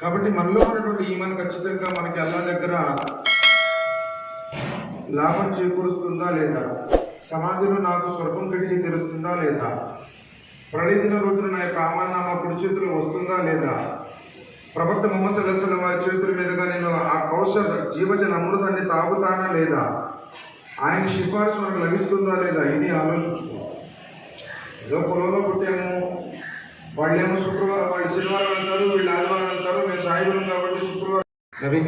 కాబట్టి మనలో ఉన్నటువంటి ఈమెన్ ఖచ్చితంగా మనకి అల్లా దగ్గర లాభం చేకూరుస్తుందా లేదా? సమాధిలో నాకు స్వర్గం కడిగి తెరుస్తుందా లేదా? ప్రళయదిన రోజున నా యొక్క ఆమానామా కుడి చేతిలో వస్తుందా లేదా? ప్రభుత్వ ముహమ్మద్ సల్లాహం వారి చేతుల మీదుగా నేను ఆ కౌశల్ జీవజల అమృతాన్ని తాగుతానా లేదా? ఆయన సిఫార్సు మనకు లభిస్తుందా లేదా? ఇది ఆలోచించుకో. ఏదో పొలంలో పుట్టాము. వాళ్ళేమో శుక్రవారం వాళ్ళు శనివారం అంటారు వీళ్ళు ఆదివారం అంటారు మేము సాయిబులం కాబట్టి శుక్రవారం నబీ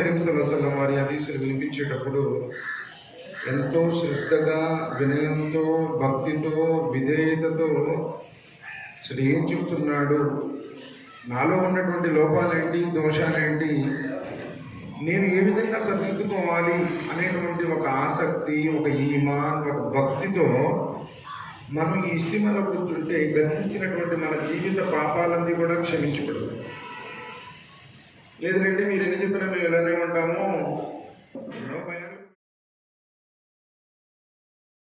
వారి అదీసులు వినిపించేటప్పుడు ఎంతో శ్రద్ధగా వినయంతో భక్తితో విధేయతతో అసలు ఏం చెప్తున్నాడు? నాలో ఉన్నటువంటి లోపాలేంటి దోషాలేంటి నేను ఏ విధంగా సరిదిద్దుకోవాలి అనేటువంటి ఒక ఆసక్తి ఒక ఈమాన్ ఒక భక్తితో మనం ఈ ఇష్టిమలో కూర్చుంటే గ్రహించినటువంటి మన జీవిత పాపాలన్నీ కూడా క్షమించబడదు లేదంటే మీరు ఎన్ని చెప్పినా మేము ఇలానే ఉంటాము.